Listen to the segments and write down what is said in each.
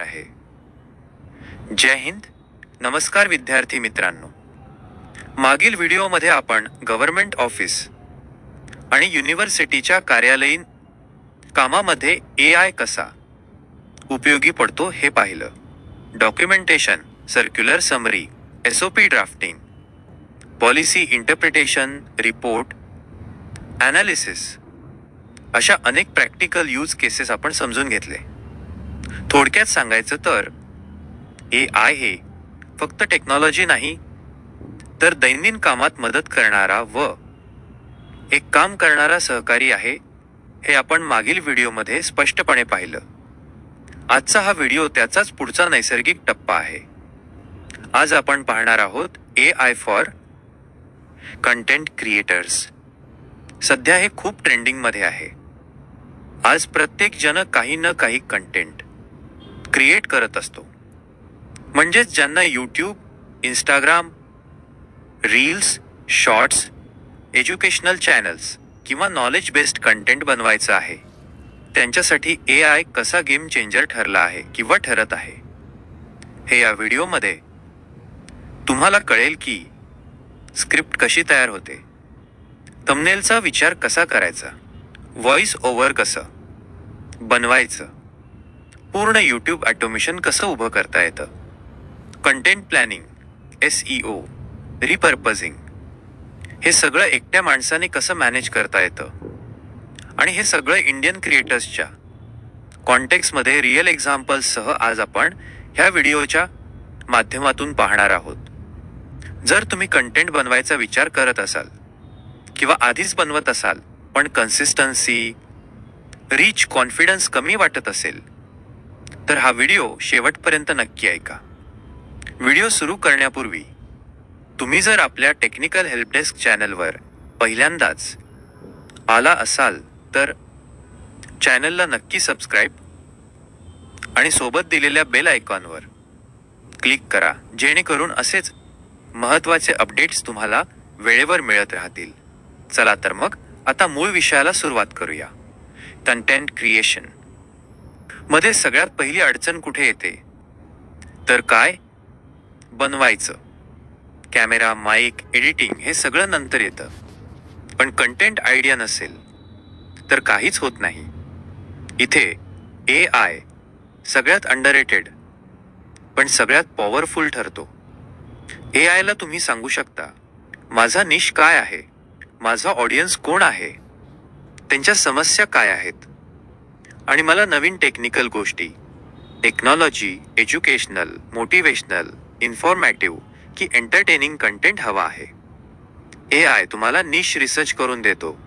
आहे जय हिंद. नमस्कार विद्यार्थी मित्रांनो मागील व्हिडिओमध्ये आपण गव्हर्नमेंट ऑफिस आणि युनिव्हर्सिटीच्या कार्यालयीन कामामध्ये ए आय कसा उपयोगी पडतो हे पाहिलं. Documentation circular summary S O P drafting policy interpretation report analysis अशा अनेक प्रॅक्टिकल यूज केसेस आपण समजून घेतले. थोडक्यात सांगायचं तर ए आय हे फक्त टेक्नॉलॉजी नाही तर दैनंदिन कामात मदत करणारा व एक काम करणारा सहकारी आहे हे आपण मागील व्हिडिओमध्ये स्पष्टपणे पाहिलं. आजचा हा व्हिडिओ त्याचाच पुढचा नैसर्गिक टप्पा आहे. आज आपण पाहणार आहोत A I for content creators सध्या हे खूप ट्रेंडिंगमध्ये आहे. आज प्रत्येक जण काही न काही कंटेंट क्रिएट करत असतो. म्हणजेच ज्यांना YouTube Instagram reels shorts educational channels किंवा नॉलेज बेस्ड कंटेंट बनवायचं आहे त्यांच्यासाठी ए आय कसा गेम चेंजर ठरला आहे किंवा ठरत आहे हे या व्हिडिओमध्ये तुम्हाला कळेल की स्क्रिप्ट कशी तयार होते तमनेलचा विचार कसा करायचा व्हॉइस ओव्हर कसं बनवायचं पूर्ण यूट्यूब ॲटोमेशन कसं उभं करता येतं? Content planning S E O repurposing हे सगळं एकट्या माणसाने कसं मॅनेज करता येतं? आणि हे सगळं इंडियन क्रिएटर्सच्या कॉन्टेक्समध्ये रिअल एक्झाम्पल्ससह आज आपण ह्या व्हिडिओच्या माध्यमातून पाहणार आहोत. जर तुम्ही कंटेंट बनवायचा विचार करत असाल किंवा आधीच बनवत असाल पण कन्सिस्टन्सी रीच कॉन्फिडन्स कमी वाटत असेल तर हा व्हिडिओ शेवटपर्यंत नक्की ऐका. व्हिडिओ सुरू करण्यापूर्वी तुम्ही जर आपल्या टेक्निकल हेल्पडेस्क चॅनलवर पहिल्यांदाच आला असाल तर चॅनलला नक्की सबस्क्राईब आणि सोबत दिलेल्या बेल आयकॉनवर क्लिक करा जेणेकरून असेच महत्त्वाचे अपडेट्स तुम्हाला वेळेवर मिळत राहतील. चला तर मग आता मूळ विषयाला सुरुवात करूया. कंटेंट क्रिएशन मध्ये सगळ्यात पहिली अडचण कुठे येते? तर काय? बनवायचं. कॅमेरा माईक एडिटिंग हे सगळं नंतर येतं. पण कंटेंट आयडिया नसेल तर काहीच होत नाही. इथे ए आय सगळ्यात अंडररेटेड पण सगळ्यात पॉवरफुल ठरतो. ए आयला तुम्ही सांगू शकता माझा निश काय आहे? माझा ऑडियन्स कोण आहे? त्यांच्या समस्या काय आहेत? आणि मला नवीन टेक्निकल गोष्टी. टेक्नॉलॉजी एज्युकेशनल मोटिवेशनल इन्फॉर्मॅटिव्ह की एंटरटेनिंग कंटेंट हवा आहे. ए आय तुम्हाला निश रिसर्च करून देतो.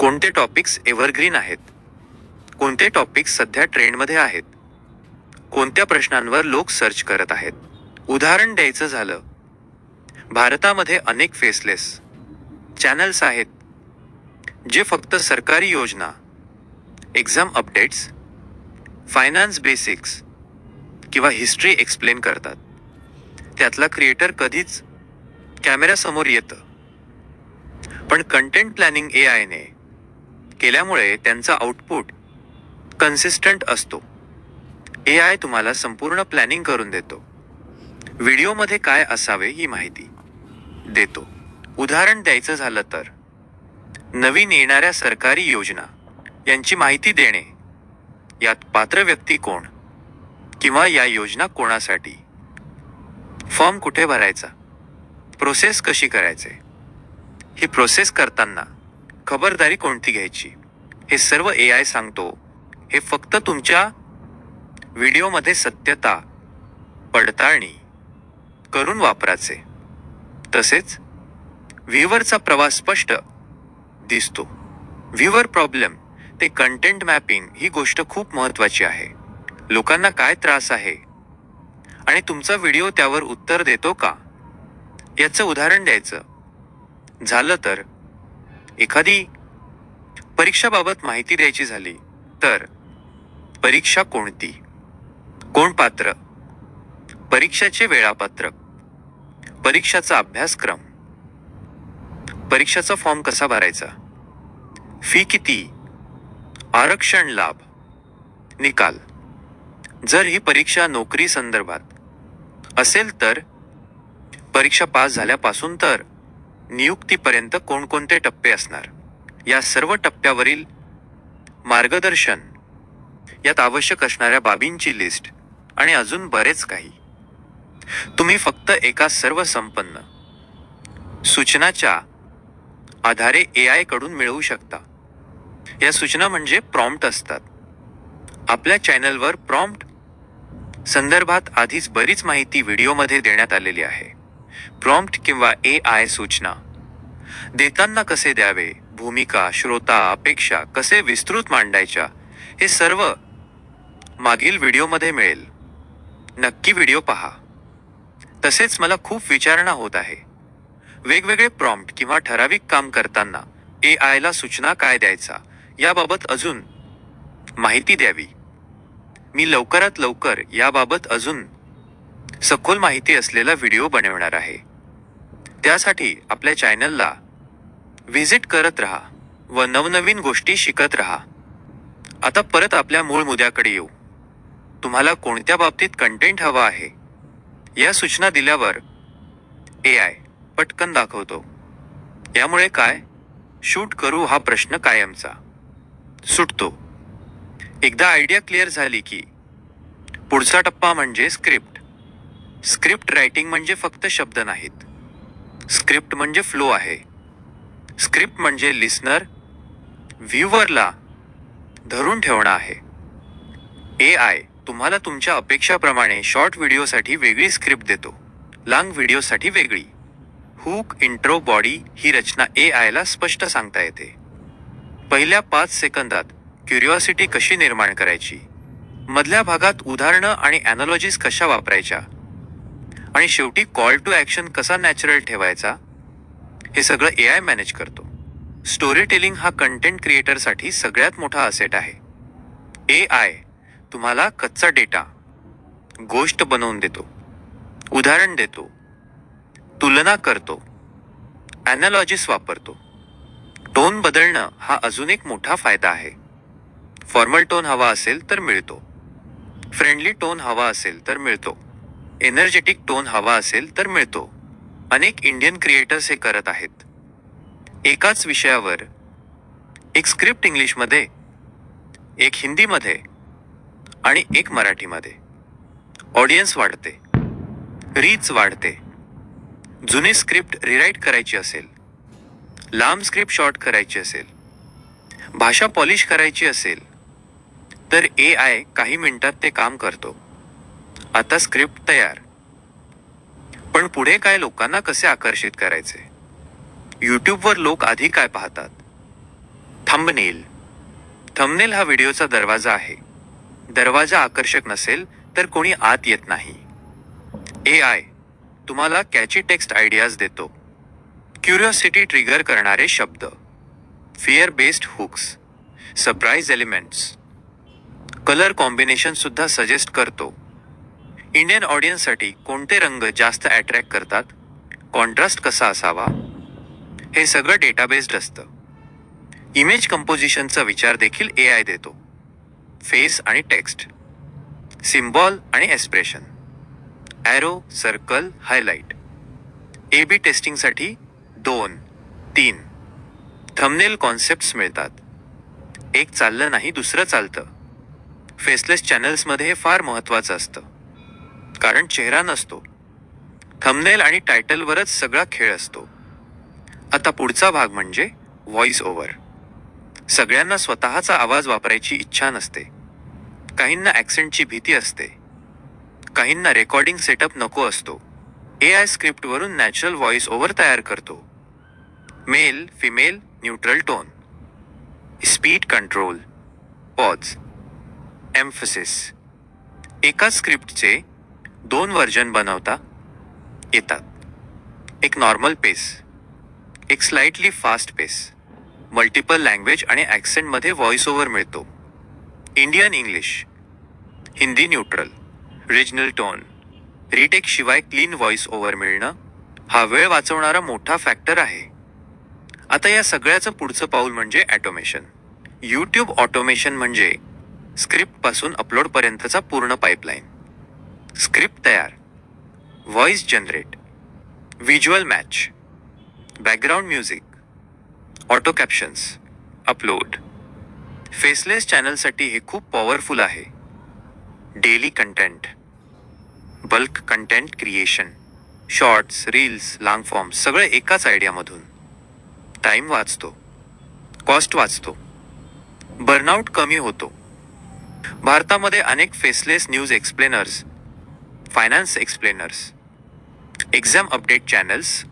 कोणते टॉपिक्स एव्हरग्रीन आहेत? कोणते टॉपिक्स सध्या ट्रेंडमध्ये आहेत? कोणत्या प्रश्नांवर लोक सर्च करत आहेत? उदाहरण द्यायचं झालं. भारतामध्ये अनेक फेसलेस चॅनल्स आहेत. जे फक्त सरकारी योजना एक्झाम अपडेट्स फायनान्स बेसिक्स किंवा हिस्ट्री एक्सप्लेन करतात. त्यातला क्रिएटर कधीच कॅमेऱ्यासमोर येतं. पण कंटेंट प्लॅनिंग ए आयने केल्यामुळे त्यांचा आउटपुट कन्सिस्टंट असतो. ए आय तुम्हाला संपूर्ण प्लॅनिंग करून देतो. व्हिडिओमध्ये काय असावे ही माहिती देतो. उदाहरण द्यायचं झालं तर नवीन येणाऱ्या सरकारी योजना यांची माहिती देणे. यात पात्र व्यक्ती कोण? किंवा या योजना कोणासाठी? फॉर्म कुठे भरायचा? प्रोसेस कशी करायचे? ही प्रोसेस करताना खबरदारी कोणती घ्यायची? हे सर्व ए आय सांगतो. हे फक्त तुमच्या व्हिडिओमध्ये सत्यता पडताळणी करून वापराचे तसेच व्हिवरचा प्रवास स्पष्ट दिसतो. व्ह्यूवर प्रॉब्लेम ते कंटेंट मॅपिंग ही गोष्ट खूप महत्त्वाची आहे. लोकांना काय त्रास आहे? आणि तुमचा व्हिडिओ त्यावर उत्तर देतो का? याचं उदाहरण द्यायचं. झालं तर? एखादी परीक्षाबाबत माहिती द्यायची झाली तर? परीक्षा कोणती? कोण पात्र? परीक्षाचे वेळापत्रक. परीक्षाचा अभ्यासक्रम. परीक्षाचा फॉर्म कसा भरायचा? फी किती? आरक्षण लाभ. निकाल. जर ही परीक्षा नोकरी संदर्भात असेल तर परीक्षा पास झाल्यापासून तर नियुक्तीपर्यंत कोणकोणते टप्पे असणार? या सर्व टप्प्यावरील मार्गदर्शन यात आवश्यक असणाऱ्या बाबींची लिस्ट आणि अजून बरेच काही. तुम्ही फक्त एका सर्व संपन्न सूचनाच्या आधारे ए आयकडून मिळवू शकता. या सूचना म्हणजे प्रॉम्प्ट असतात. आपल्या चॅनलवर प्रॉम्प्ट संदर्भात आधीच बरीच माहिती व्हिडिओमध्ये देण्यात आलेली आहे. प्रॉम्प्ट किंवा ए आय सूचना. देताना कसे द्यावे? भूमिका श्रोता अपेक्षा कसे विस्तृत मांडायच्या? हे सर्व मागील व्हिडिओमध्ये मिळेल. नक्की व्हिडिओ पहा. तसेच मला खूप विचारणा होत आहे. वेगवेगळे प्रॉम्प्ट किंवा ठराविक काम करताना ए आयला सूचना काय द्यायचा? याबाबत अजून माहिती द्यावी. मी लवकरात लवकर याबाबत अजून सखोल माहिती असलेला व्हिडिओ बनवणार आहे. त्यासाठी आपल्या चॅनलला व्हिजिट करत राहा व नवनवीन गोष्टी शिकत राहा. आता परत आपल्या मूळ मुद्द्याकडे येऊ. तुम्हाला कोणत्या बाबतीत कंटेंट हवा आहे? या सूचना दिल्यावर ए आय पटकन दाखवतो. यामुळे काय? शूट करू हा प्रश्न कायमचा. सुटतो. एकदा आयडिया क्लिअर झाली की पुढचा टप्पा म्हणजे स्क्रिप्ट स्क्रिप्ट रायटिंग म्हणजे फक्त शब्द नाहीत. स्क्रिप्ट म्हणजे फ्लो आहे. स्क्रिप्ट म्हणजे लिस्नर व्ह्यूवरला धरून ठेवणं आहे. ए आय तुम्हाला तुमच्या अपेक्षाप्रमाणे शॉर्ट व्हिडिओसाठी वेगळी स्क्रिप्ट देतो. लांग व्हिडिओसाठी वेगळी. हुक इंट्रो बॉडी ही रचना ए आयला स्पष्ट सांगता येते. पहिल्या पाच सेकंदात क्युरिओसिटी कशी निर्माण करायची? मधल्या भागात उदाहरणं आणि ॲनॉलॉजीज कशा वापरायच्या? आणि शेवटी कॉल टू ॲक्शन कसा नॅचरल ठेवायचा? हे सगळं ए आय मॅनेज करतो. स्टोरी टेलिंग हा कंटेंट क्रिएटरसाठी सगळ्यात मोठा असेट आहे. ए आय तुम्हाला कच्चा डेटा गोष्ट बनवून देतो उदाहरण देतो तुलना करतो ॲनॉलॉजीस वापरतो. टोन बदलणं हा अजून एक मोठा फायदा आहे. फॉर्मल टोन हवा असेल तर मिळतो. फ्रेंडली टोन हवा असेल तर मिळतो. एनर्जेटिक टोन हवा असेल तर मिळतो. अनेक इंडियन क्रिएटर्स हे करत आहेत. एकाच विषयावर एक स्क्रिप्ट इंग्लिशमध्ये एक हिंदीमध्ये आणि एक मराठीमध्ये. ऑडियन्स वाढते. रीच वाढते. जुनी स्क्रिप्ट रिराईट करायची असेल लांब स्क्रिप्ट शॉर्ट करायची असेल भाषा पॉलिश करायची असेल तर ए आय काही मिनिटात ते काम करतो. आता स्क्रिप्ट तयार. पण पुढे काय लोकांना कसे आकर्षित करायचे? यूट्यूबवर लोक आधी काय पाहतात? थंबनेल थंबनेल हा व्हिडिओचा दरवाजा आहे. दरवाजा आकर्षक नसेल तर कोणी आत येत नाही. ए आय तुम्हाला कॅची टेक्स्ट आयडियाज देतो. क्युरिओसिटी ट्रिगर करणारे शब्द. Fear based hooks surprise elements colour combination सुद्धा सजेस्ट करतो. इंडियन ऑडियन्ससाठी कोणते रंग जास्त अट्रॅक्ट करतात? कॉन्ट्रास्ट कसा असावा? हे सगळं डेटाबेस्ड असतं. इमेज कंपोजिशनचा विचार देखील ए आय देतो. फेस आणि टेक्स्ट सिम्बॉल आणि expression arrow circle highlight A B टेस्टिंगसाठी दोन तीन. थंबनेल कॉन्सेप्ट्स मिळतात. एक चाललं नाही दुसरं चालतं. फेसलेस चॅनल्समध्ये हे फार महत्त्वाचं असतं. कारण चेहरा नसतो. थंबनेल आणि टायटलवरच सगळा खेळ असतो. आता पुढचा भाग म्हणजे व्हॉइस ओव्हर सगळ्यांना स्वतःचा आवाज वापरायची इच्छा नसते. काहींना ॲक्सेंटची भीती असते. काहींना रेकॉर्डिंग सेटअप नको असतो. ए आय स्क्रिप्टवरून नॅचरल व्हॉइस ओव्हर तयार करतो. Male female neutral tone speed control pause emphasis एकाच स्क्रिप्टचे दोन व्हर्जन बनवता येतात. एक नॉर्मल पेस एक slightly fast pace multiple language आणि ॲक्सेंटमध्ये व्हॉइस ओव्हर मिळतो. Indian English Hindi neutral regional tone retake शिवाय क्लीन व्हॉइस ओव्हर मिळणं हा वेळ वाचवणारा मोठा फॅक्टर आहे. आता या सगळ्याचं पुढचं पाऊल म्हणजे ॲटोमेशन यूट्यूब ऑटोमेशन म्हणजे स्क्रिप्टपासून अपलोडपर्यंतचा पूर्ण पाईपलाईन स्क्रिप्ट तयार. Voice generate visual match background music auto captions upload faceless चॅनलसाठी हे खूप पॉवरफुल आहे. Daily content bulk content creation shorts reels long forms सगळे एकाच आयडियामधून टाईम वाचतो कॉस्ट वाचतो बर्नआउट कमी होतो. भारतामध्ये अनेक faceless news explainers finance explainers exam update channels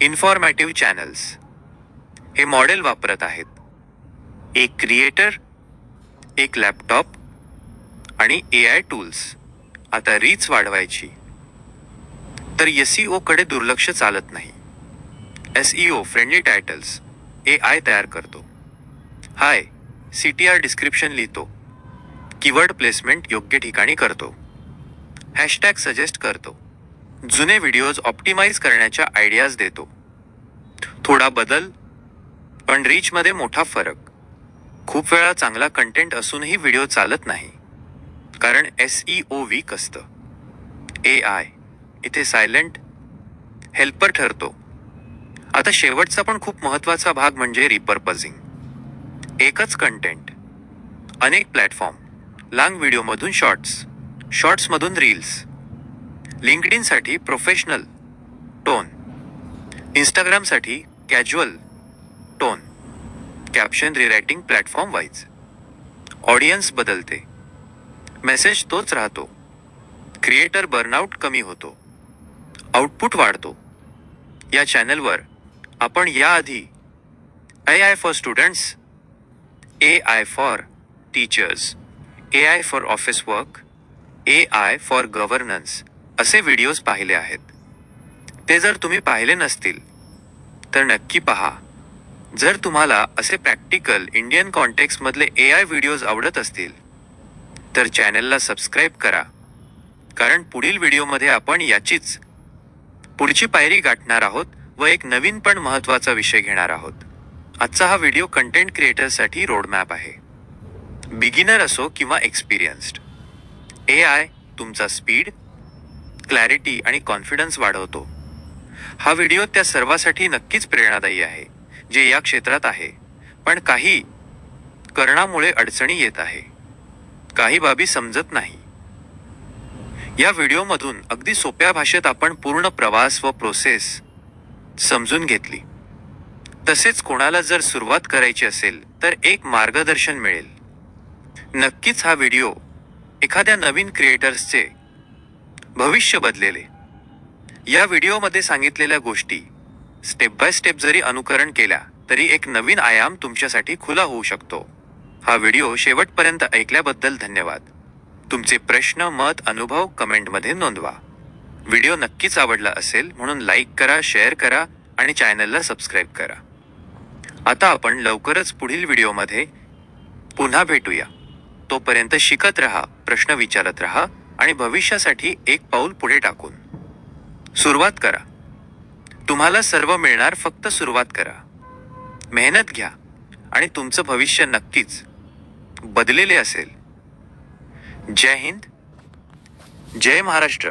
informative channels हे मॉडेल वापरत आहेत. एक क्रिएटर एक लॅपटॉप आणि ए आय टूल्स आता रीच वाढवायची. तर एसकडे दुर्लक्ष चालत नाही. S friendly titles A I तयार करतो. High C T R description लिहितो. कीवर्ड प्लेसमेंट योग्य ठिकाणी करतो. हॅशटॅग सजेस्ट करतो. जुने व्हिडिओज ऑप्टिमाइज करण्याच्या आयडियाज देतो. थोडा बदल पण रीचमध्ये मोठा फरक. खूप वेळा चांगला कंटेंट असूनही व्हिडिओ चालत नाही. कारण एस ई ओ वीक असतं. ए आय इथे सायलेंट हेल्पर ठरतो. आता शेवटचा पण खूप महत्त्वाचा भाग म्हणजे रिपर्पझिंग एकच कंटेंट अनेक प्लॅटफॉर्म लांग व्हिडिओमधून शॉर्ट्स शॉर्ट्समधून रील्स लिंकडिनसाठी professional tone इंस्टाग्रामसाठी casual tone caption rewriting platform wise audience बदलते. मेसेज तोच राहतो. क्रिएटर बर्नआउट कमी होतो. आउटपुट वाढतो. या चॅनलवर आपण याआधी A I for students A I for teachers A I for office work A I for governance असे व्हिडिओज पाहिले आहेत. ते जर तुम्ही पाहिले नसतील तर नक्की पहा. जर तुम्हाला असे प्रॅक्टिकल इंडियन कॉन्टेक्समधले ए आय व्हिडिओज आवडत असतील तर चॅनलला सबस्क्राईब करा. कारण पुढील व्हिडिओमध्ये आपण याचीच पुढची पायरी गाठणार आहोत. व एक नवीन पण महत्त्वाचा विषय घेणार आहोत. आजचा हा व्हिडिओ कंटेंट क्रिएटरसाठी रोडमॅप आहे. बिगिनर असो किंवा एक्सपिरियन्स्ड ए आय तुमचा स्पीड क्लॅरिटी आणि कॉन्फिडन्स वाढवतो. हा व्हिडिओ त्या सर्वासाठी नक्कीच प्रेरणादायी आहे जे या क्षेत्रात आहे. पण काही करणामुळे अडचणी येत आहे. काही बाबी समजत नाही. या व्हिडिओमधून अगदी सोप्या भाषेत आपण पूर्ण प्रवास व प्रोसेस समजून घेतली. तसेच कोणाला जर सुरुवात करायची असेल तर एक मार्गदर्शन मिळेल. नक्कीच हा व्हिडिओ एखाद्या नवीन क्रिएटर्सचे भविष्य बदलेले. या व्हिडिओमध्ये सांगितलेल्या गोष्टी स्टेप बाय स्टेप जरी अनुकरण केल्या तरी एक नवीन आयाम तुमच्यासाठी खुला होऊ शकतो. हा व्हिडिओ शेवटपर्यंत ऐकल्याबद्दल धन्यवाद. तुमचे प्रश्न मत अनुभव कमेंटमध्ये नोंदवा. व्हिडिओ नक्कीच आवडला असेल म्हणून लाईक करा शेअर करा आणि चॅनलला सबस्क्राईब करा. आता आपण लवकरच पुढील व्हिडिओमध्ये पुन्हा भेटूया. तोपर्यंत शिकत रहा प्रश्न विचारत राहा आणि भविष्यासाठी एक पाऊल पुढे टाकून. सुरुवात करा. तुम्हाला सर्व मिळणार फक्त सुरुवात करा. मेहनत घ्या आणि तुमचं भविष्य नक्कीच बदलेले असेल. जय हिंद. जय महाराष्ट्र.